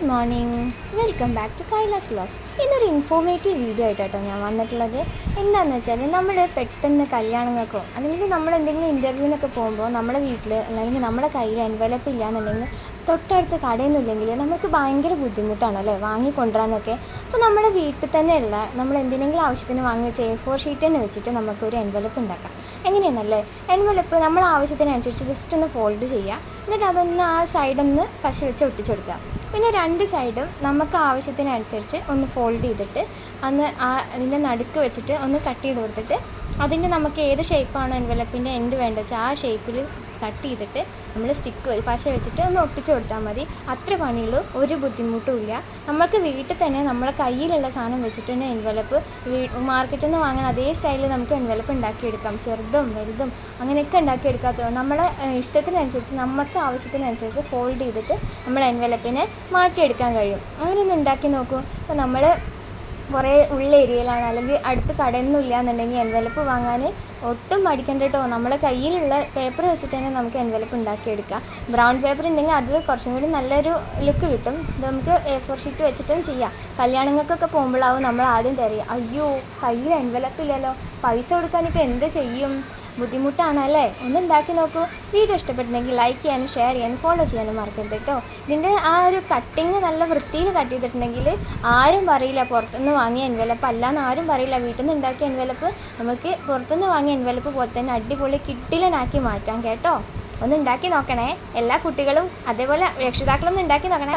Good morning. Welcome back to Kailas loss ഇന്നൊരു informative video ആയിട്ടോ ഞാൻ വന്നിട്ടുള്ളത്. എന്താണെന്ന് വെച്ചാൽ നമ്മൾ പെട്ടെന്ന് കല്യാണങ്ങൾക്കോ അല്ലെങ്കിൽ നമ്മൾ എന്തെങ്കിലും ഇന്റർവ്യൂവിനൊക്കെ പോകുമ്പോൾ നമ്മുടെ വീട്ടിൽ അല്ലെങ്കിൽ നമ്മുടെ കയ്യിൽ എൻവലപ്പ് ഇല്ല എന്നുണ്ടെങ്കിൽ തൊട്ടടുത്ത് കടയൊന്നും ഇല്ലെങ്കിൽ നമുക്ക് ഭയങ്കര ബുദ്ധിമുട്ടാണ് അല്ലേ വാങ്ങിക്കൊണ്ടുവരാനൊക്കെ. അപ്പോൾ നമ്മുടെ വീട്ടിൽ തന്നെയുള്ള നമ്മൾ എന്തിനെങ്കിലും ആവശ്യത്തിന് വാങ്ങി വെച്ച എ ഫോർ ഷീറ്റ് തന്നെ വെച്ചിട്ട് നമുക്കൊരു എൻവലപ്പ് ഉണ്ടാക്കാം. എങ്ങനെയാണെന്നല്ലേ എൻവലപ്പ് നമ്മൾ ആവശ്യത്തിനനുസരിച്ച് ജസ്റ്റ് ഒന്ന് ഫോൾഡ് ചെയ്യുക എന്നിട്ട് അതൊന്ന് ആ സൈഡൊന്ന് പശ വെച്ച് ഒട്ടിച്ചെടുക്കുക പിന്നെ രണ്ട് സൈഡും നമുക്ക് ആവശ്യത്തിനനുസരിച്ച് ഒന്ന് ഫോൾഡ് ചെയ്തിട്ട് അന്ന് ആ അതിന്റെ നടുക്ക് വെച്ചിട്ട് ഒന്ന് കട്ട് ചെയ്ത് കൊടുത്തിട്ട് അതിന്റെ നമുക്ക് ഏത് ഷേപ്പാണോ എൻവലപ്പിന്റെ എൻഡ് വേണ്ടത് വെച്ചാൽ ആ ഷേപ്പിൽ കട്ട് ചെയ്തിട്ട് നമ്മൾ സ്റ്റിക്ക് പശ വെച്ചിട്ട് ഒന്ന് ഒട്ടിച്ചു കൊടുത്താൽ മതി. അത്ര പണിയുള്ളൂ. ഒരു ബുദ്ധിമുട്ടും ഇല്ല. നമ്മൾക്ക് വീട്ടിൽ തന്നെ നമ്മുടെ കയ്യിലുള്ള സാധനം വെച്ചിട്ട് തന്നെ എൻവലപ്പ് മാർക്കറ്റിൽ നിന്ന് വാങ്ങുന്ന അതേ സ്റ്റൈലിൽ നമുക്ക് എൻവലപ്പ് ഉണ്ടാക്കിയെടുക്കാം. ചെറുതും വലുതും അങ്ങനെയൊക്കെ ഉണ്ടാക്കിയെടുക്കാത്തതുകൊണ്ട് നമ്മളെ ഇഷ്ടത്തിനനുസരിച്ച് നമുക്ക് ആവശ്യത്തിനനുസരിച്ച് ഫോൾഡ് ചെയ്തിട്ട് നമ്മൾ എൻവലപ്പിനെ മാറ്റിയെടുക്കാൻ കഴിയും. അങ്ങനെ ഒന്ന് ഉണ്ടാക്കി നോക്കൂ. അപ്പോൾ നമ്മൾ കുറേ ഉള്ള ഏരിയയിലാണ്. അല്ലെങ്കിൽ അടുത്ത് കടയൊന്നും എന്നുണ്ടെങ്കിൽ എൻവലപ്പ് വാങ്ങാൻ ഒട്ടും മടിക്കണ്ട കേട്ടോ. നമ്മുടെ കയ്യിലുള്ള പേപ്പർ വെച്ചിട്ട് നമുക്ക് എൻവലപ്പ് ഉണ്ടാക്കിയെടുക്കാം. ബ്രൗൺ പേപ്പർ ഉണ്ടെങ്കിൽ അത് കുറച്ചും കൂടി നല്ലൊരു ലുക്ക് കിട്ടും. ഇത് നമുക്ക് എ ഫോർ ഷീറ്റ് വെച്ചിട്ടും ചെയ്യാം. കല്യാണങ്ങൾക്കൊക്കെ പോകുമ്പോഴാവും നമ്മൾ ആദ്യം തരിക. അയ്യോ കയ്യിൽ എൻവലപ്പ് ഇല്ലല്ലോ. പൈസ കൊടുക്കാൻ ഇപ്പോൾ എന്ത് ചെയ്യും? ബുദ്ധിമുട്ടാണ് അല്ലേ? ഒന്ന് ഉണ്ടാക്കി നോക്കൂ. വീഡിയോ ഇഷ്ടപ്പെട്ടിട്ടുണ്ടെങ്കിൽ ലൈക്ക് ചെയ്യാനും ഷെയർ ചെയ്യാനും ഫോളോ ചെയ്യാനും മറക്കരുത് കേട്ടോ. ഇതിന്റെ ആ ഒരു കട്ടിങ് നല്ല വൃത്തിയിൽ കട്ട് ചെയ്തിട്ടുണ്ടെങ്കിൽ ആരും പറയില്ല. പുറത്തുനിന്ന് വാങ്ങിയ എൻവലപ്പ് അല്ലാന്ന് ആരും പറയില്ല. വീട്ടിൽ നിന്ന് ഉണ്ടാക്കിയ എൻവലപ്പ് നമുക്ക് പുറത്തുനിന്ന് വാങ്ങിയ എൻവലപ്പ് പോലെ തന്നെ അടിപൊളി കിട്ടിലനാക്കി മാറ്റാം കേട്ടോ. ഒന്ന് ഉണ്ടാക്കി നോക്കണേ. എല്ലാ കുട്ടികളും അതേപോലെ രക്ഷിതാക്കളൊന്നും ഉണ്ടാക്കി നോക്കണേ.